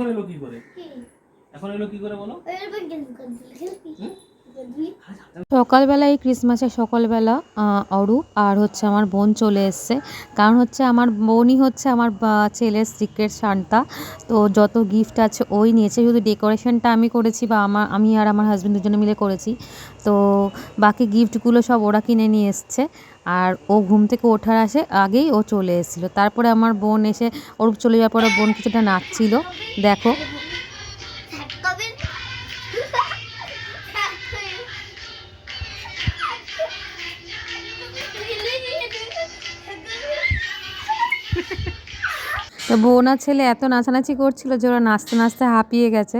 এখন এলো কি করে? এখন এলো কি করে বলো? সকালবেলা এই ক্রিসমাসের সকালবেলা অরূপ আর হচ্ছে আমার বোন চলে এসছে। কারণ হচ্ছে আমার বোনই হচ্ছে আমার ছেলের সিক্রেট সান্তা। তো যত গিফট আছে ওই নিয়েছে। শুধু ডেকোরেশনটা আমি করেছি বা আমার, আমি আর আমার হাজব্যান্ড দুজনে মিলে করেছি। তো বাকি গিফটগুলো সব ওরা কিনে নিয়ে এসছে। আর ও ঘুম থেকে ওঠার আসে, আগেই ও চলে এসেছিল। তারপরে আমার বোন এসে, অরূপ চলে যাওয়ার পরে বোন কিছুটা নাচছিল। দেখো তো বোন ছেলে এত নাচানাচি করছিল যে ওরা নাচতে নাচতে হাঁপিয়ে গেছে।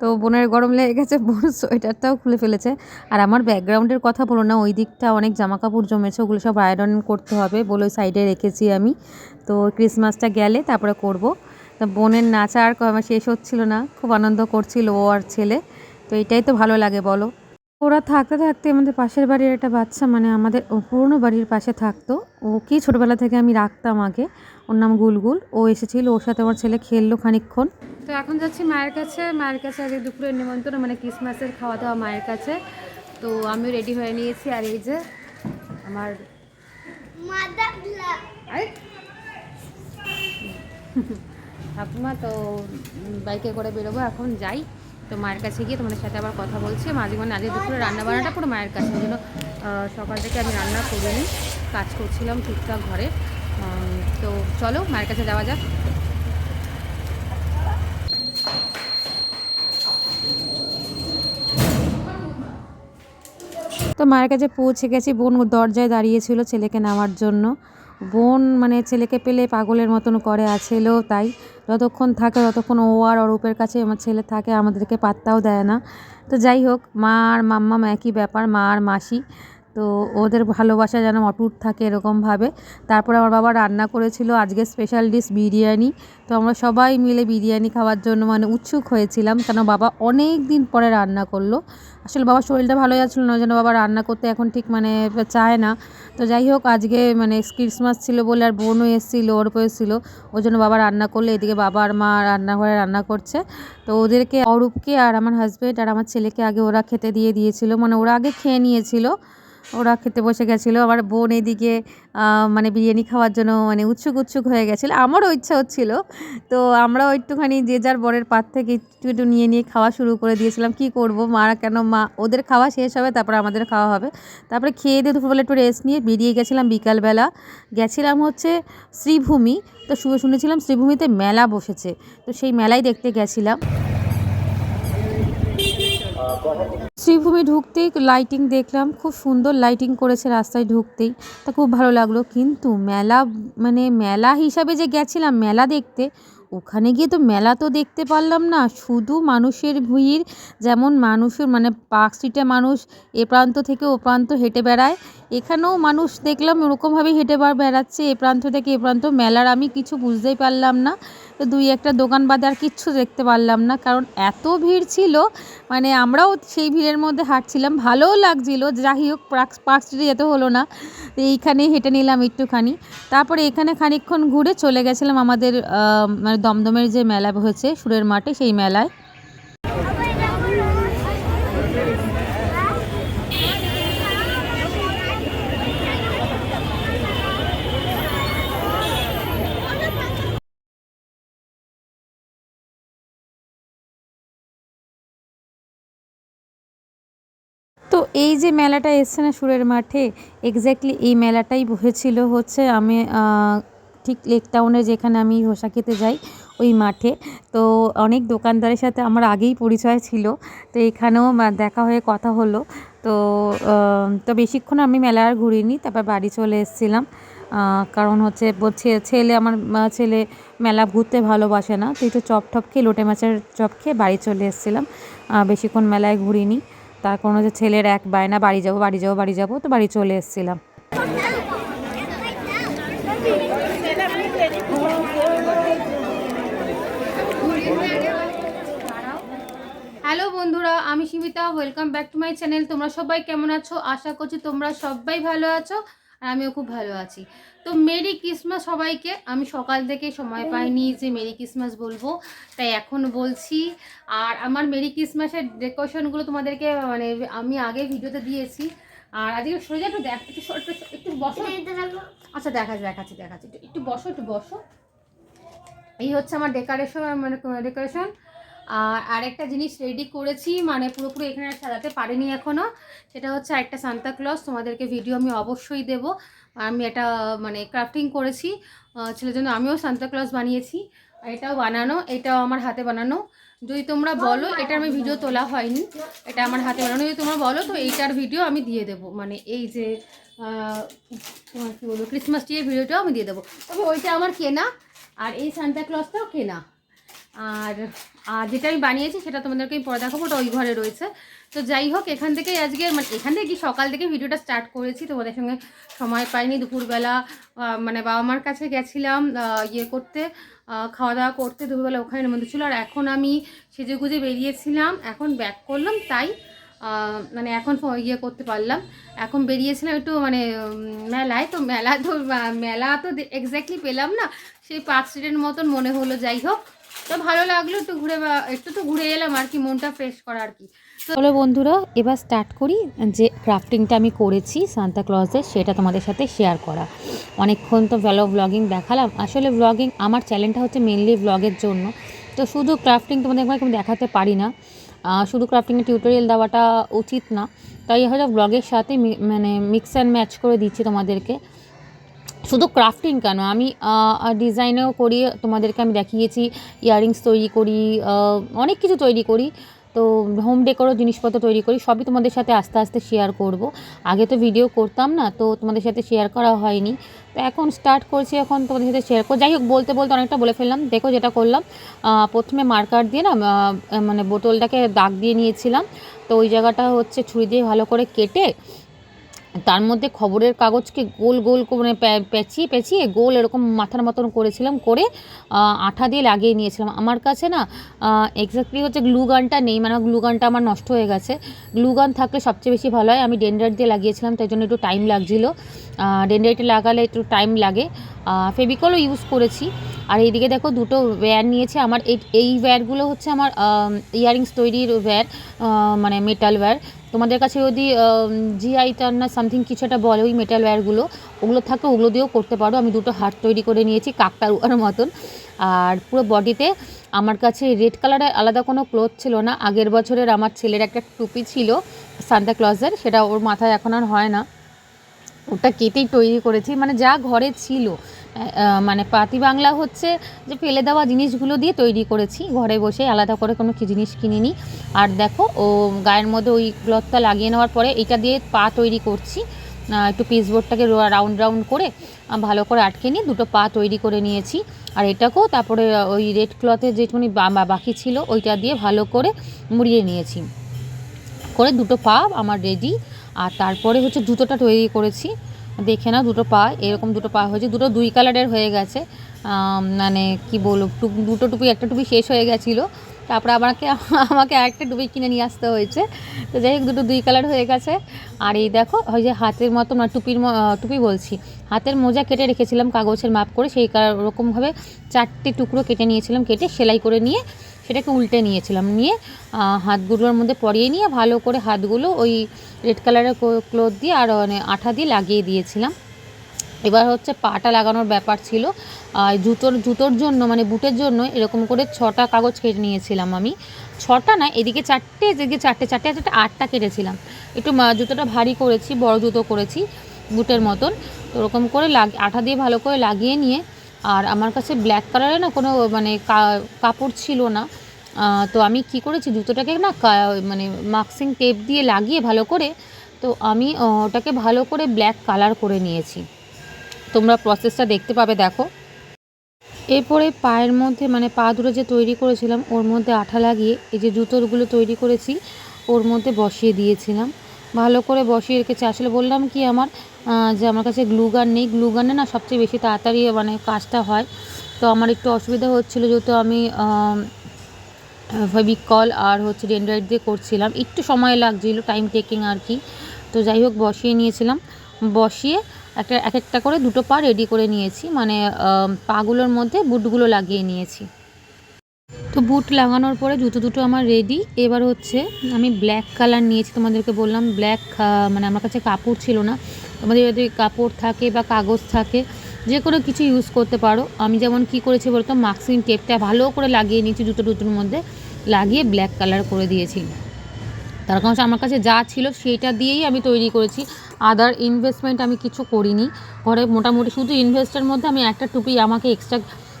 তো বোনের গরম লেগে গেছে, বোন সোয়েটারটাও খুলে ফেলেছে। আর আমার ব্যাকগ্রাউন্ডের কথা বলো না, ওই দিকটা অনেক জামা কাপড় জমেছে, ওগুলো সব আয়রন করতে হবে বলে ওই সাইডে রেখেছি আমি। তো ক্রিসমাসটা গেলে তারপরে করব। তো বোনের নাচা আর শেষ হচ্ছিল না, খুব আনন্দ করছিল ও আর ছেলে। তো এটাই তো ভালো লাগে বলো। ওরা থাকতে থাকতে আমাদের পাশের বাড়ির একটা বাচ্চা মানে আমাদের পুরনো বাড়ির পাশে থাকতো। ওকে ছোটোবেলা থেকে আমি রাখতাম আগে ওর নাম গুলগুল। ও এসেছিল ওর সাথে আমার ছেলে খেললো খানিকক্ষণ। তো এখন যাচ্ছি মায়ের কাছে। মায়ের কাছে আগে দুপুরের নিমন্ত্রণ মানে ক্রিসমাসের খাওয়া দাওয়া মায়ের কাছে। তো আমি রেডি হয়ে নিয়েছি আর এই যে আমার ঠাকুমা তো বাইকে করে বেরোবো এখন যাই। তো মায়ের কাছে গিয়ে তোমাদের সাথে আবার কথা বলছি। মাঝে মানে আজকে দুপুরে রান্না বান্নাটা পুরো মায়ের কাছে। ওই জন্য সকাল থেকে আমি রান্না করিনি, কাজ করছিলাম টুকটাক ঘরে। তো চলো, মায়ের কাছে যাওয়া যাক। তো মায়ের কাছে পৌঁছে গেছি। বোন দরজায় দাঁড়িয়েছিল ছেলেকে নেওয়ার জন্য। বোন মানে ছেলেকে পেলে পাগলের মতন করে আর ছেলেও তাই যতক্ষণ থাকে ততক্ষণ ও আর অরূপের কাছে আমার ছেলে থাকে, আমাদেরকে পাত্তাও দেয় না। তো যাই হোক, মা আর মাম্মাম একই ব্যাপার, মা আর মাসি। তো ওদের ভালোবাসা যেন অটুট থাকে এরকমভাবে। তারপরে আমার বাবা রান্না করেছিল আজকে স্পেশাল ডিশ বিরিয়ানি। তো আমরা সবাই মিলে বিরিয়ানি খাওয়ার জন্য মানে উৎসুক হয়েছিলাম কেন বাবা অনেক দিন পরে রান্না করল। আসলে বাবার শরীরটা ভালো যাচ্ছিল না যেন বাবা রান্না করতে এখন ঠিক মানে চায় না। তো যাই হোক, আজকে মানে ক্রিসমাস ছিল বলে আর বোনও এসেছিল ওর এসেছিল। ওই জন্য বাবা রান্না করলে, এদিকে বাবা আর মা রান্নাঘরে রান্না করছে। তো ওদেরকে অরূপকে আর আমার হাজব্যান্ড আর আমার ছেলেকে আগে ওরা খেতে দিয়ে দিয়েছিল মানে ওরা আগে খেয়ে নিয়েছিল। ওরা খেতে বসে গেছিল। আবার বোন এদিকে মানে বিরিয়ানি খাওয়ার জন্য মানে উৎসুক উৎসুক হয়ে গেছিল। আমারও ইচ্ছা হচ্ছিল। তো আমরাও একটুখানি যে যার বরের পাত থেকে একটু একটু নিয়ে নিয়ে খাওয়া শুরু করে দিয়েছিলাম। কি করব? মা কেন? মা, ওদের খাওয়া শেষ হবে, তারপরে আমাদের খাওয়া হবে। তারপরে খেয়ে দিয়ে দুপুরবেলা একটু রেস্ট নিয়ে বেরিয়ে গেছিলাম বিকালবেলা। গেছিলাম হচ্ছে শ্রীভূমি। তো শুনেছিলাম শ্রীভূমিতে মেলা বসেছে। তো সেই মেলায় দেখতে গেছিলাম। শ্রীভূমি ঢুকতেই লাইটিং দেখলাম, খুব সুন্দর লাইটিং করেছে রাস্তায় ঢুকতেই। তা খুব ভালো লাগল, কিন্তু মেলা মানে মেলা হিসাবে যে গেছিলাম, মেলা দেখতে, ওখানে গিয়ে তো মেলা তো দেখতে পারলাম না। শুধু মানুষের ভিড়, যেমন মানুষের মানে পার্ক স্ট্রিটে মানুষ এ প্রান্ত থেকে ও প্রান্ত হেঁটে বেড়ায় এখানেও মানুষ দেখলাম ওরকমভাবেই হেঁটে বার বেড়াচ্ছে। এ প্রান্ত থেকে এ প্রান্ত। মেলার আমি কিছু বুঝতেই পারলাম না। তো দুই একটা দোকান বাদে আর কিচ্ছু দেখতে পারলাম না। কারণ এত ভিড় ছিল মানে আমরাও সেই ভিড়ের মধ্যে হাঁটছিলাম। ভালোও লাগছিল। যাই হোক, পার্ক পার্ক স্ট্রিটে যেতে হলো না। তো এইখানে হেঁটে নিলাম একটুখানি। তারপরে এখানে খানিকক্ষণ ঘুরে চলে গেছিলাম আমাদের মানে দমদমের যে মেলা হয়েছে, সুরের মাঠে, সেই মেলায়। এই যে মেলাটা এসছে না সুরের মাঠে এক্স্যাক্টলি এই মেলাটাই হয়েছিল হচ্ছে আমি ঠিক লেক টাউনে যেখানে আমি ধোসা খেতে যাই, ওই মাঠে। তো অনেক দোকানদারের সাথে আমার আগেই পরিচয় ছিল, তো এখানেও দেখা হয়ে কথা হলো। তো তো বেশিক্ষণ আমি মেলা আর ঘুরিনি, তারপর বাড়ি চলে এসেছিলাম। কারণ হচ্ছে ছেলে আমার ছেলে মেলা ঘুরতে ভালোবাসে না, তো একটু চপ টপ খেয়ে, লোটে মাছের চপ খেয়ে বাড়ি চলে এসেছিলাম। বেশিক্ষণ মেলায় ঘুরিনি। তার কোনো যে ছেলের এক বায়না, বাড়ি যাব বাড়ি যাব, বাড়ি যাব, তো বাড়ি চলে এসেছিলাম। হ্যালো বন্ধুরা, আমি Simita welcome back to my channel তোমরা সবাই কেমন আছো? আশা করছি তোমরা সবাই ভালো আছো। আর আমিও খুব ভালো আছি। তো মেরি ক্রিসমাস সবাইকে। আমি সকাল থেকে সময় পাইনি যে মেরি ক্রিসমাস বলব। তাই এখন বলছি আর আমার মেরি ক্রিসমাসের ডেকোরেশনগুলো তোমাদেরকে মানে আমি আগে ভিডিওতে দিয়েছি। আর আজকে সোজা একটু দেখ একটু একটু বসো। আচ্ছা দেখাচ্ছি দেখাচ্ছি দেখাচ্ছি। একটু একটু বসো একটু বসো। এই হচ্ছে আমার ডেকোরেশন মানে ডেকোরেশন। আর আরেকটা জিনিস রেডি করেছি মানে পুরোপুরি এখানে সাজাতে পারিনি এখনও সেটা হচ্ছে একটা সান্তা ক্লজ তোমাদেরকে ভিডিও আমি অবশ্যই দেব। আমি এটা মানে ক্রাফটিং করেছি ছেলের জন্য আমিও সান্তা ক্লজ বানিয়েছি, এটাও বানানো, এটাও আমার হাতে বানানো। যদি তোমরা বলো এটা আমি ভিডিও তোলা হয়নি, এটা আমার হাতে বানানো। যদি তোমরা বলো, তো এইটার ভিডিও আমি দিয়ে দেবো। মানে এই যে তোমার কী বলব ক্রিসমাস ট্রির ভিডিওটাও আমি দিয়ে দেবো। তবে ওইটা আমার কেনা, আর এই সান্তা ক্লজটাও কেনা। আর আর যেটা আমি বানিয়েছি সেটা তোমাদেরকে আমি পরে দেখাবো, ওটা ওই ঘরে রয়েছে। তো যাই হোক, এখান থেকে আজকে মানে এখান থেকে সকাল থেকে ভিডিওটা স্টার্ট করেছি? তোমাদের সঙ্গে সময় পাইনি, দুপুরবেলা মানে বাবা মার কাছে গেছিলাম ইয়ে করতে খাওয়া দাওয়া করতে, দুপুরবেলা ওখানে মধ্যে ছিল। আর এখন আমি সেজে গুজে বেরিয়েছিলাম, এখন ব্যাক করলাম, তাই মানে এখন ইয়ে করতে পারলাম। এখন বেরিয়েছিলাম একটু মানে মেলায়, তো মেলা তো মেলা তো এক্স্যাক্টলি পেলাম না, সেই পার্ক স্ট্রিটের মতন মনে হলো, যাই হোক। তো ভালো লাগল একটু ঘুরে একটু তো ঘুরে এলাম আর কি, মনটা ফ্রেশ করা আর কি। চলো বন্ধুরা, এবার স্টার্ট করি যে ক্রাফটিংটা আমি করেছি সান্তা ক্লজের সেটা তোমাদের সাথে শেয়ার করা। অনেকক্ষণ তো ভ্যালো ব্লগিং দেখালাম। আসলে ব্লগিং আমার চ্যানেলটা হচ্ছে মেনলি ব্লগের জন্য। তো শুধু ক্রাফটিং তোমাদের আমি দেখাতে পারি না। শুধু ক্রাফটিংয়ের টিউটোরিয়াল দেওয়াটা উচিত না। তাই হয়তো ব্লগের সাথে মানে মিক্স অ্যান্ড ম্যাচ করে দিচ্ছি তোমাদেরকে। শুধু ক্রাফটিং কেন? আমি ডিজাইনেও করি, তোমাদেরকে আমি দেখিয়েছি ইয়াররিংস তৈরি করি অনেক কিছু তৈরি করি। তো হোম ডেকোরও জিনিসপত্র তৈরি করি, সবই তোমাদের সাথে আস্তে আস্তে শেয়ার করব। আগে তো ভিডিও করতাম না, তো তোমাদের সাথে শেয়ার করা হয়নি। তো এখন স্টার্ট করছি এখন তোমাদের সাথে শেয়ার করো যাই হোক, বলতে বলতে অনেকটা বলে ফেললাম। দেখো যেটা করলাম প্রথমে মার্কার দিয়ে না মানে বোতলটাকে দাগ দিয়ে নিয়েছিলাম। তো ওই জায়গাটা হচ্ছে ছুরি দিয়ে ভালো করে কেটে তার মধ্যে খবরের কাগজকে গোল গোল মানে পেঁচিয়ে পেঁচিয়ে গোল এরকম মাথার মতন করেছিলাম, করে আঠা দিয়ে লাগিয়ে নিয়েছিলাম। আমার কাছে না এক্স্যাক্টলি হচ্ছে গ্লু গানটা নেই মানে গ্লু গানটা আমার নষ্ট হয়ে গেছে। গ্লু গান থাকলে সবচেয়ে বেশি ভালো হয়। আমি ডেন্ডার দিয়ে লাগিয়েছিলাম, তাই জন্য একটু টাইম লাগছিল। ডেন্ডারটি লাগালে একটু টাইম লাগে। ফেবিকলও ইউজ করেছি। আর এইদিকে দেখো দুটো ওয়্যার নিয়েছে। আমার এই ওয়্যারগুলো হচ্ছে আমার ইয়াররিংস তৈরির ওয়্যার মানে মেটাল ওয়্যার তোমাদের কাছে যদি জিআই টার না সামথিং কিছু একটা বলে ওই মেটাল ওয়্যারগুলো ওগুলো থাকে ওগুলো দিয়েও করতে পারো। আমি দুটো হাত তৈরি করে নিয়েছি কাকতারুয়ার মতন। আর পুরো বডিতে আমার কাছে রেড কালারের আলাদা কোনো ক্লোথ ছিল না। আগের বছরের আমার ছেলের একটা টুপি ছিল সান্তা ক্লজের সেটা ওর মাথায় এখন আর হয় না। ওটা কেটেই তৈরি করেছি। মানে যা ঘরে ছিল মানে পাতি বাংলা হচ্ছে যে ফেলে দেওয়া জিনিসগুলো দিয়ে তৈরি করেছি। ঘরে বসে আলাদা করে কোনো কি জিনিস কিনিনি। আর দেখো, ও গায়ের মধ্যে ওই ক্লথটা লাগিয়ে নেওয়ার পরে এটা দিয়ে পা তৈরি করছি। একটু পিসবোর্ডটাকে রাউন্ড রাউন্ড করে ভালো করে আটকে নিয়ে দুটো পা তৈরি করে নিয়েছি। আর এটাকেও তারপরে ওই রেড ক্লথের যেটুকুনি বাকি ছিল, ওইটা দিয়ে ভালো করে মুড়িয়ে নিয়েছি। করে দুটো পা আমার রেডি আর তারপরে হচ্ছে জুতোটা তৈরি করেছি। দেখে না দুটো পা, এরকম দুটো পা হয়েছে। দুটো দুই কালারের হয়ে গেছে। মানে কি বলব দুটো টুপি, একটা টুপি শেষ হয়ে গেছিল। তারপরে আমাকে আমাকে আরেকটা টুপি কিনে নিয়ে আসতে হয়েছে। তো যাই হোক, দুটো দুই কালার হয়ে গেছে। আর এই দেখো, ওই যে হাতের মতো না, টুপির টুপি বলছি। হাতের মোজা কেটে রেখেছিলাম, কাগজের মাপ করে। সেই ওরকমভাবে চারটে টুকরো কেটে নিয়েছিলাম, কেটে সেলাই করে নিয়ে সেটাকে উল্টে নিয়েছিলাম। নিয়ে হাতগুলোর মধ্যে পরিয়ে নিয়ে ভালো করে হাতগুলো ওই রেড কালারের ক্লোথ দিয়ে আর মানে আঠা দিয়ে লাগিয়ে দিয়েছিলাম। এবার হচ্ছে পাটা লাগানোর ব্যাপার ছিল। জুতোর জুতোর জন্য মানে বুটের জন্য এরকম করে ছটা কাগজ কেটে নিয়েছিলাম আমি। ছটা না, এদিকে চারটে এদিকে চারটে চারটে চারটে, আটটা কেটেছিলাম। একটু জুতোটা ভারী করেছি, বড় জুতো করেছি বুটের মতন। তো ওরকম করে লাগ, আঠা দিয়ে ভালো করে লাগিয়ে নিয়ে, আর আমার কাছে ব্ল্যাক কালারের না কোনো মানে কাপড় ছিল না। তো আমি কি করেছি, জুতোটাকে না মানে মাক্সিং টেপ দিয়ে লাগিয়ে ভালো করে, তো আমি ওটাকে ভালো করে ব্ল্যাক কালার করে নিয়েছি। তোমরা প্রসেসটা দেখতে পাবে, দেখো। এরপরে পায়ের মধ্যে মানে পা দুটো যে তৈরি করেছিলাম, ওর মধ্যে আঠা লাগিয়ে এই যে জুতোগুলো তৈরি করেছি, ওর মধ্যে বসিয়ে দিয়েছিলাম। ভালো করে বসিয়ে রেখেছি। আসলে বললাম কি আমার যে আমার কাছে গ্লু গান নেই গ্লু গানে না সবচেয়ে বেশি তাড়াতাড়ি মানে কাজটা হয়। তো আমার একটু অসুবিধা হচ্ছিল, যেহেতু আমি ফেবিকল আর হচ্ছে ডেন্ড্রাইট দিয়ে করছিলাম। একটু সময় লাগছিল টাইম টেকিং আর কি। তো যাই হোক, বসিয়ে নিয়েছিলাম। বসিয়ে একটা, এক একটা করে দুটো পা রেডি করে নিয়েছি। মানে পাগুলোর মধ্যে বুটগুলো লাগিয়ে নিয়েছি। তো বুট লাগানোর পরে জুতো দুটো আমার রেডি এবার হচ্ছে আমি ব্ল্যাক কালার নিয়েছি। তোমাদেরকে বললাম ব্ল্যাক মানে আমার কাছে কাপড় ছিল না। তোমাদের যদি কাপড় থাকে বা কাগজ থাকে যে কোনো কিছু ইউজ করতে পারো। আমি যেমন কি করেছি বলতো মাক্সিন টেপটা ভালো করে লাগিয়ে নিয়েছি জুতো দুটোর মধ্যে, লাগিয়ে ব্ল্যাক কালার করে দিয়েছি। তার কারণ আমার কাছে যা ছিল সেইটা দিয়েই আমি তৈরি করেছি। আদার ইনভেস্টমেন্ট আমি কিছু করিনি। ঘরে মোটামুটি শুধু ইনভেস্টের মধ্যে আমি একটা টুপি আমাকে এক্সট্রা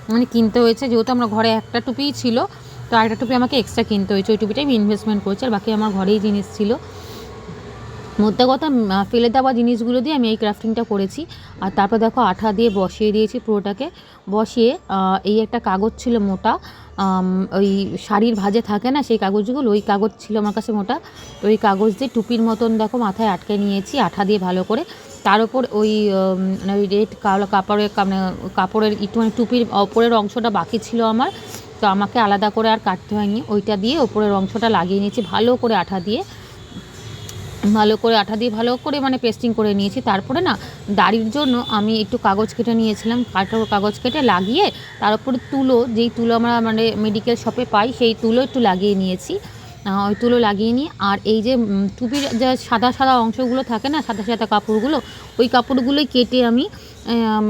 মানে কিনতে হয়েছে। যেহেতু আমার ঘরে একটা টুপিই ছিল, তো একটা টুপি আমাকে এক্সট্রা কিনতে হয়েছে। ওই টুপিটাই আমি ইনভেস্টমেন্ট করেছি। আর বাকি আমার ঘরেই জিনিস ছিল। মধ্যে কথা ফেলে দেওয়া জিনিসগুলো দিয়ে আমি এই ক্রাফটিংটা করেছি। আর তারপর দেখো আঠা দিয়ে বসিয়ে দিয়েছি পুরোটাকে। বসিয়ে এই একটা কাগজ ছিল মোটা ওই শাড়ির ভাজে থাকে না সেই কাগজগুলো, ওই কাগজ ছিল আমার কাছে মোটা। ওই কাগজ দিয়ে টুপির মতন দেখো মাথায় আটকে নিয়েছি আঠা দিয়ে ভালো করে। তার উপর ওই মানে ওই রেড কাপড়ের মানে কাপড়ের একটু মানে টুপির ওপরের অংশটা বাকি ছিল আমার। তো আমাকে আলাদা করে আর কাটতে হয়নি। ওইটা দিয়ে ওপরের অংশটা লাগিয়ে নিয়েছি ভালো করে আঠা দিয়ে। ভালো করে আঠা দিয়ে ভালো করে মানে পেস্টিং করে নিয়েছি। তারপরে না, দাড়ির জন্য আমি একটু কাগজ কেটে নিয়েছিলাম কাটো কাগজ কেটে লাগিয়ে তার উপরে তুলো, যেই তুলো আমরা মানে মেডিকেল শপে পাই, সেই তুলো একটু লাগিয়ে নিয়েছি। ওই তুলো লাগিয়ে নিয়ে আর এই যে টুপির যে সাদা সাদা অংশগুলো থাকে না, সাদা সাদা কাপড়গুলো, ওই কাপড়গুলোই কেটে আমি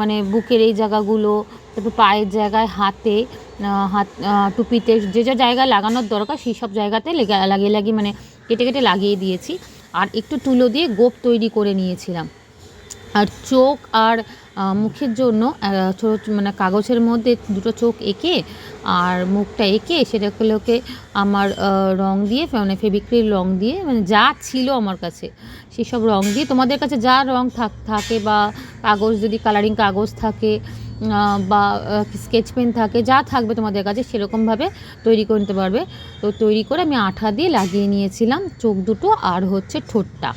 মানে বুকের এই জায়গাগুলো, তারপর পায়ের জায়গায় হাতে হাত টুপিতে যে যা জায়গায় লাগানোর দরকার, সেই সব জায়গাতে লাগিয়ে লাগিয়ে মানে কেটে কেটে লাগিয়ে দিয়েছি। আর একটু তুলো দিয়ে গোপ তৈরি করে নিয়েছিলাম। আর চোখ আর মুখের জন্য ছোটো মানে কাগজের মধ্যে দুটো চোখ এঁকে আর মুখটা এঁকে সেটাগুলোকে আমার রং দিয়ে মানে ফেবিক্রিল রং দিয়ে মানে যা ছিল আমার কাছে, সেসব রং দিয়ে। তোমাদের কাছে যা রং থাক, থাকে বা কাগজ যদি, কালারিং কাগজ থাকে বা স্কেচ পেন থাকে, যা থাকবে তোমাদের কাছে সেরকমভাবে তৈরি করে নিতে পারবে। তো তৈরি করে আমি আঠা দিয়ে লাগিয়ে নিয়েছিলাম, চোখ দুটো আর হচ্ছে ঠোঁটটা।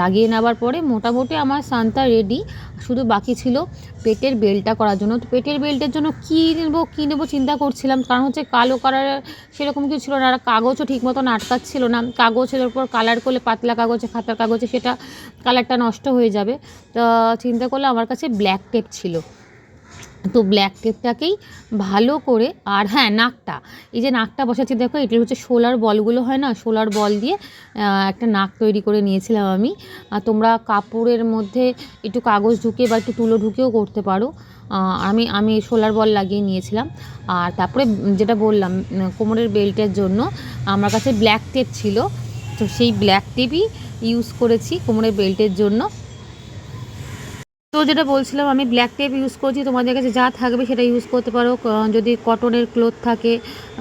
লাগিয়ে নেওয়ার পরে মোটামুটি আমার সান্তা রেডি শুধু বাকি ছিল পেটের বেলটা করার জন্য। তো পেটের বেল্টের জন্য কী নেব কী নেব চিন্তা করছিলাম, কারণ হচ্ছে কালো কালারের সেরকম কিছু ছিল না, আর কাগজও ঠিক মতন আটকাচ্ছিল না। কাগজের ওপর কালার করলে, পাতলা কাগজে, খাতার কাগজে সেটা কালারটা নষ্ট হয়ে যাবে। তো চিন্তা করলে আমার কাছে ব্ল্যাক টেপ ছিল। তো ব্ল্যাক টেপটাকেই ভালো করে আর হ্যাঁ নাকটা। এই যে নাকটা বসাচ্ছি, দেখো এটা হচ্ছে সোলার বলগুলো হয় না, সোলার বল দিয়ে একটা নাক তৈরি করে নিয়েছিলাম আমি। আর তোমরা কাপড়ের মধ্যে একটু কাগজ ঢুকে বা একটু তুলো ঢুকেও করতে পারো। আমি আমি সোলার বল লাগিয়ে নিয়েছিলাম। আর তারপরে যেটা বললাম, কোমরের বেল্টের জন্য আমার কাছে ব্ল্যাক টেপ ছিল। তো সেই ব্ল্যাক টেপই ইউজ করেছি কোমরের বেল্টের জন্য। তো যেটা বলছিলাম, আমি ব্ল্যাক টেপ ইউজ করছি, তোমাদের কাছে যা থাকবে সেটা ইউজ করতে পারো। যদি কটনের ক্লোথ থাকে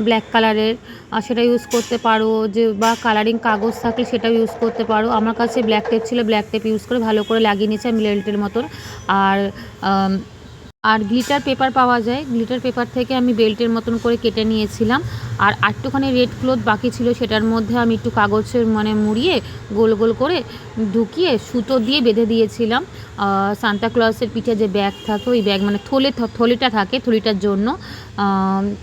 ব্ল্যাক কালারের সেটা ইউজ করতে পারো। যে, বা কালারিং কাগজ থাকলে সেটাও ইউজ করতে পারো। আমার কাছে ব্ল্যাক টেপ ছিল ব্ল্যাক টেপ ইউজ করে ভালো করে লাগিয়ে নিয়েছি আমি লেল্টের মতন। আর আর গ্লিটার পেপার পাওয়া যায়। গ্লিটার পেপার থেকে আমি বেল্টের মতন করে কেটে নিয়েছিলাম। আর একটুখানি রেড ক্লোথ বাকি ছিল, সেটার মধ্যে আমি একটু কাগজের মানে মুড়িয়ে গোল গোল করে ঢুকিয়ে সুতো দিয়ে বেঁধে দিয়েছিলাম। সান্তা ক্লসের পিঠে যে ব্যাগ থাকে, ওই ব্যাগ মানে থলে থলিটা থাকে, থলিটার জন্য।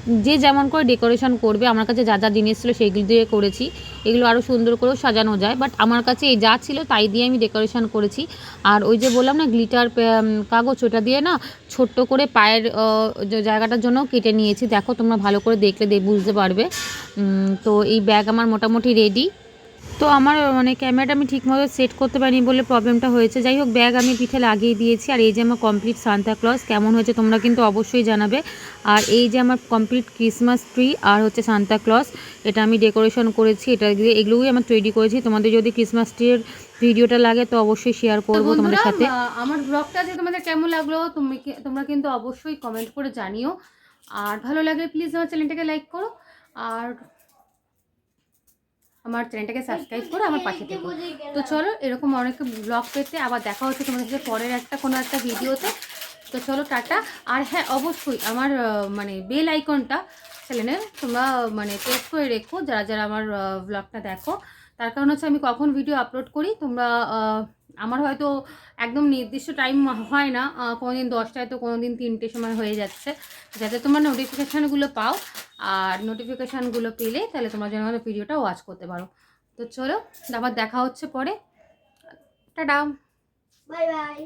যে যেমন করে ডেকোরেশন করবে, আমার কাছে যা যা জিনিস ছিল সেইগুলো দিয়ে করেছি। এগুলো আরও সুন্দর করেও সাজানো যায় বাট আমার কাছে এই যা ছিল তাই দিয়ে আমি ডেকোরেশন করেছি। আর ওই যে বললাম না গ্লিটার কাগজ, ওটা দিয়ে না ছোট্ট করে পায়ের জায়গাটার জন্য কেটে নিয়েছি। দেখো তোমরা ভালো করে দেখলে দে- বুঝতে পারবে। তো এই ব্যাগ আমার মোটামুটি রেডি তো আমার মানে ক্যামেরাটা আমি ঠিকমতো সেট করতে পারিনি বলে প্রবলেমটা হয়েছে। যাই হোক ব্যাগ আমি পিঠে লাগিয়ে দিয়েছি। আর এই যে আমার কমপ্লিট সান্তা ক্লজ কেমন হয়েছে তোমরা কিন্তু অবশ্যই জানাবে। আর এই যে আমার কমপ্লিট ক্রিসমাস ট্রি আর হচ্ছে সান্তা ক্লজ এটা আমি ডেকোরেশন করেছি। এটা দিয়ে এগুলোই আমার তৈরি করেছি। তোমাদের যদি ক্রিসমাস ট্রির ভিডিওটা লাগে তো অবশ্যই শেয়ার করব তোমাদের সাথে। আমার ব্লগটা যে তোমাদের কেমন লাগল তুমি তোমরা কিন্তু অবশ্যই কমেন্ট করে জানিও। আর ভালো লাগলে প্লিজ আমার চ্যানেলটাকে লাইক করো। আর আমার চ্যানেলটাকে সাবস্ক্রাইব করে আমার পাশে থেকো। তো চলো এরকম অনেক ব্লগ পেতে আবার দেখা হচ্ছে তোমাদের সাথে পরের একটা কোনো একটা ভিডিওতে তো চলো টাটা। আর হ্যাঁ অবশ্যই আমার মানে বেল আইকনটা চ্যানেলের তোমরা মানে প্রেস করে রেখো যারা যারা আমার ব্লগটা দেখো। তার কারণ হচ্ছে আমি কখন ভিডিও আপলোড করি তোমরা আমার হয়তো একদম নির্দিষ্ট টাইম হয় না কোনো দিন দশটায় তো কোনো দিন তিনটে সময় হয়ে যাচ্ছে। যাতে তোমার নোটিফিকেশানগুলো পাও, আর নোটিফিকেশানগুলো পেলে তাহলে তোমার জন্য হয়তো ভিডিওটা ওয়াচ করতে পারো। তো চলো, আবার দেখা হচ্ছে পরে। টাটা। Bye bye